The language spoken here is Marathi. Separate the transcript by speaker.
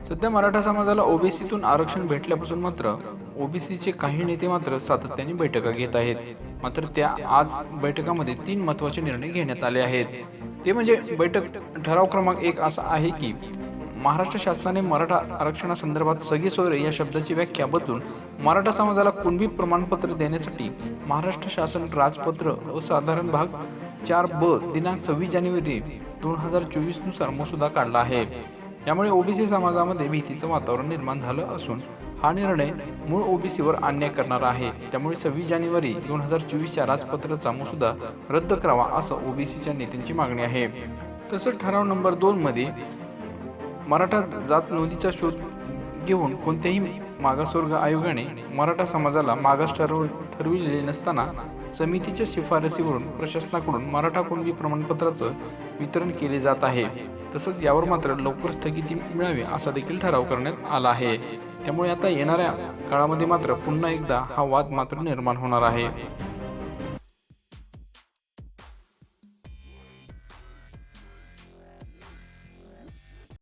Speaker 1: सध्या मराठा समाजाला ओबीसीतून आरक्षण भेटल्यापासून मात्र ओबीसीचे काही नेते मात्र सातत्याने बैठका घेत आहेत. मात्र त्या आज बैठकामध्ये तीन महत्त्वाचे निर्णय घेण्यात आले आहेत. ते म्हणजे बैठक ठराव क्रमांक एक असा आहे की महाराष्ट्र शासनाने मराठा आरक्षणासंदर्भात सगळी सोयरे या शब्दाची व्याख्या बदलून मराठा समाजाला कुणबी प्रमाणपत्र देण्यासाठी महाराष्ट्र शासन राजपत्र व साधारण भाग चार ब दिनांक सव्वीस जानेवारी दोन हजार चोवीसनुसार मसुदा काढला आहे. यामुळे ओबीसी समाजामध्ये भीतीचं वातावरण निर्माण झालं असून हा निर्णय मूळ ओबीसीवर अन्याय करणारा आहे. त्यामुळे सव्वीस जानेवारी दोन हजार चोवीसच्या राजपत्राचा मसुदा रद्द करावा असं ओबीसीच्या नेत्यांची मागणी आहे. तसंच ठराव नंबर दोन मध्ये मराठा जात नोंदीचा शोध घेऊन कोणत्याही मागासवर्ग आयोगाने मराठा समाजाला मागास ठरव ठरविलेले नसताना समितीच्या शिफारसीवरून प्रशासनाकडून मराठा कुणबी प्रमाणपत्राचं वितरण केले जात आहे. तसंच यावर मात्र लवकर स्थगिती मिळावी असा देखील ठराव करण्यात आला आहे. त्यामुळे आता येणाऱ्या काळामध्ये मात्र पुन्हा एकदा हा वाद मात्र निर्माण होणार आहे.